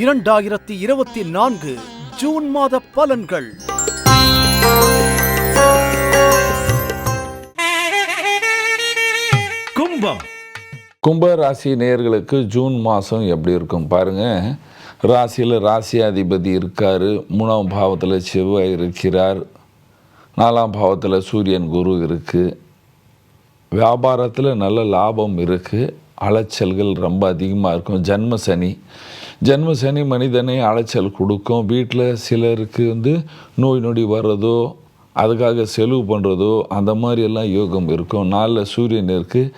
இரண்டாயிரத்தி இருபத்தி நான்கு ஜூன் மாத பலன்கள். கும்பம். கும்ப ராசி நேயர்களுக்கு ஜூன் மாதம் எப்படி இருக்கும் பாருங்க. ராசியில் ராசி அதிபதி இருக்கார். மூணாம் பாவத்தில் செவ்வாய் இருக்கிறார். நாலாம் பாவத்தில் சூரியன் குரு இருக்குது வியாபாரத்தில் நல்ல லாபம் இருக்குது அலைச்சல்கள் ரொம்ப அதிகமாக இருக்கும். ஜன்ம சனி. ஜன்ம சனி மனிதனை அலைச்சல் கொடுக்கும். வீட்டில் சிலருக்கு வந்து நோய் நொடி வர்றதோ அதுக்காக செலவு பண்ணுறதோ அந்த மாதிரி எல்லாம் யோகம் இருக்கும். நாளில் சூரியன் இருக்குது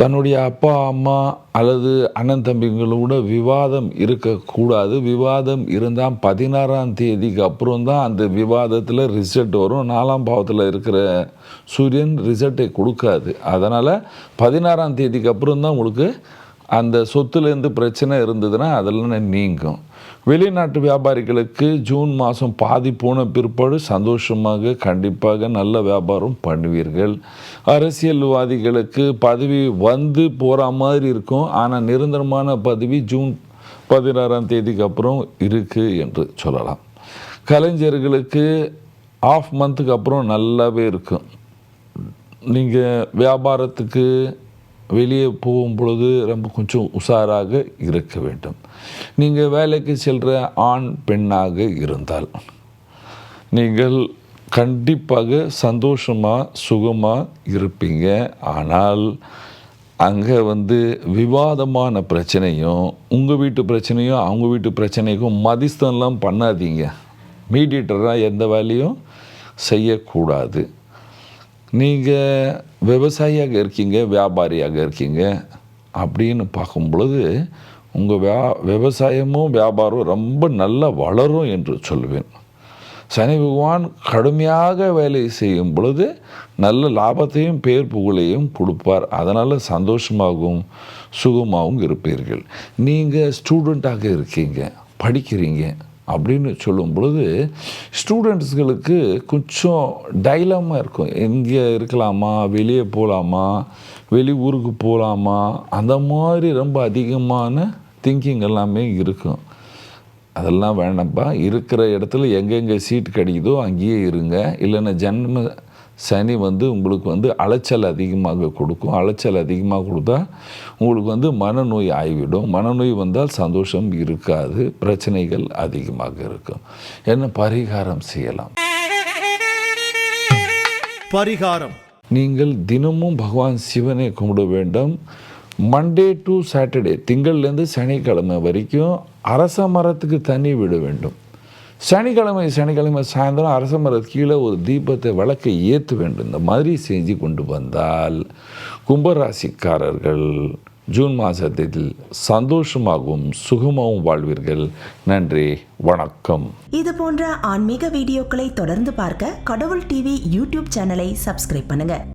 தன்னுடைய அப்பா அம்மா அல்லது அண்ணன் தம்பிங்களோட விவாதம் இருக்கக்கூடாது. விவாதம் இருந்தால் பதினாறாம் தேதிக்கு அப்புறம் தான் அந்த விவாதத்தில் ரிசல்ட் வரும். நாலாம் பாவத்தில் இருக்கிற சூரியன் ரிசல்ட்டை கொடுக்காது. அதனால் பதினாறாம் தேதிக்கு அப்புறம் தான் உங்களுக்கு அந்த சொத்துலேருந்து பிரச்சனை இருந்ததுன்னா அதெல்லாம் நீங்கும். வெளிநாட்டு வியாபாரிகளுக்கு ஜூன் மாதம் பாதி போன பிற்பாடு சந்தோஷமாக கண்டிப்பாக நல்ல வியாபாரம் பண்ணுவீர்கள். அரசியல்வாதிகளுக்கு பதவி வந்து போகிற மாதிரி இருக்கும். ஆனால் நிரந்தரமான பதவி ஜூன் பதினாறாம் தேதிக்கு அப்புறம் இருக்குது என்று சொல்லலாம். கலைஞர்களுக்கு ஆஃப் மந்த்துக்கு அப்புறம் நல்லாவே இருக்கும். நீங்கள் வியாபாரத்துக்கு வெளியே போகும் பொழுது ரொம்ப கொஞ்சம் உஷாராக இருக்க வேண்டும். நீங்கள் வேலைக்கு செல்கிற ஆண் பெண்ணாக இருந்தால் நீங்கள் கண்டிப்பாக சந்தோஷமாக சுகமாக இருப்பீங்க. ஆனால் அங்கே வந்து விவாதமான பிரச்சனையும் உங்கள் வீட்டு பிரச்சனையும் அவங்க வீட்டு பிரச்சனைக்கும் மதிஸ்தம்லாம் பண்ணாதீங்க. மீடியேட்டராக எந்த வேலையும் செய்யக்கூடாது. நீங்கள் விவசாயியாக இருக்கீங்க வியாபாரியாக இருக்கீங்க அப்படின்னு பார்க்கும் பொழுது உங்கள் வியா விவசாயமும் வியாபாரம் ரொம்ப நல்லா வளரும் என்று சொல்லுவேன் சனி பகவான் கடுமையாக வேலை செய்யும் பொழுது நல்ல லாபத்தையும் பேர் புகழையும் கொடுப்பார். அதனால் சந்தோஷமாகவும் சுகமாகவும் இருப்பீர்கள். நீங்கள் ஸ்டூடெண்ட்டாக இருக்கீங்க படிக்கிறீங்க. அப்படின்னு சொல்லும் பொழுது ஸ்டூடெண்ட்ஸ்களுக்கு கொஞ்சம் டைலமாக இருக்கும். எங்கே இருக்கலாமா? வெளியே போகலாமா வெளி ஊருக்கு போகலாமா அந்த மாதிரி ரொம்ப அதிகமான திங்கிங் எல்லாமே இருக்கும். அதெல்லாம் வேணாம்ப்பா இருக்கிற இடத்துல எங்கெங்கே சீட் கிடைக்குதோ அங்கேயே இருங்க. இல்லைன்னா ஜன்ம சனி வந்து உங்களுக்கு வந்து அலைச்சல் அதிகமாக கொடுக்கும். அலைச்சல் அதிகமாக கொடுத்தா உங்களுக்கு வந்து மனநோய் ஆகிவிடும் மனநோய் வந்தால் சந்தோஷம் இருக்காது. பிரச்சனைகள் அதிகமாக இருக்கும். என்ன பரிகாரம் செய்யலாம்? பரிகாரம். நீங்கள் தினமும் பகவான் சிவனை கும்பிட வேண்டும். மண்டே டு சாட்டர்டே திங்கள்லேருந்து சனிக்கிழமை வரைக்கும் அரச மரத்துக்கு தண்ணி விட வேண்டும். சனிக்கிழமை சனிக்கிழமை சாயந்தரம் அரச மரத்து கீழே ஒரு தீபத்தை விளக்கை ஏற்ற வேண்டும். இந்த மாதிரி செஞ்சு கொண்டு வந்தால் கும்பராசிக்காரர்கள் ஜூன் மாதத்தில் சந்தோஷமாகவும் சுகமாகவும் வாழ்வீர்கள். நன்றி வணக்கம். இது போன்ற ஆன்மீக வீடியோக்களை தொடர்ந்து பார்க்க கடவுள் டிவி யூடியூப் சேனலை சப்ஸ்கிரைப் பண்ணுங்க.